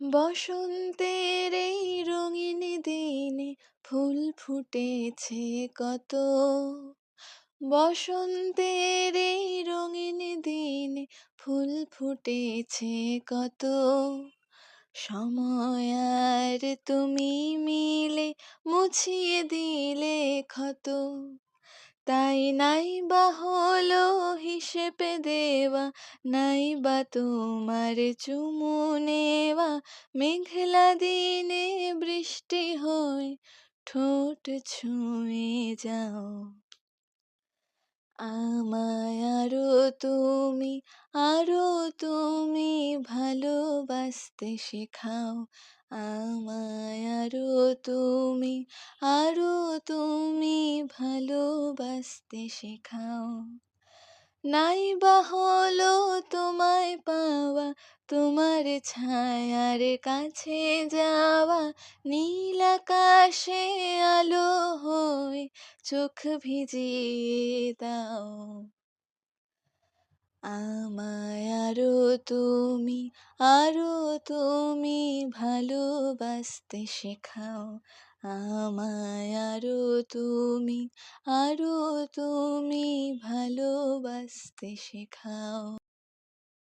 বসন্তের এই রঙিন দিনে ফুল ফুটেছে কত। বসন্তের এই রঙিন দিনে ফুল ফুটেছে কত। সময় আর তুমি মিলে মুছিয়ে দিলে ক্ষত। তাই নাই বা হলো হিসেবে দেওয়া নাই বা তোমার চুমু নেওয়া, মেঘলা দিনে বৃষ্টি হয়, ঠোঁট ছুঁয়ে যাও। আমায় আরও তুমি আরও তুমি ভালোবাসতে শেখাও। আমায় আরও তুমি আরও তুমি ভালোবাসতে শেখাও। নাই বা হলো তোমায় পাওয়া, তোমার ছায়ার কাছে যাওয়া, নীল আকাশে আলো হয়ে চোখ ভিজিয়ে দাও। আমায় আরও তুমি আরও তুমি ভালোবাসতে শেখাও। আমায় আরও তুমি আরও তুমি ভালোবাসতে শেখাও।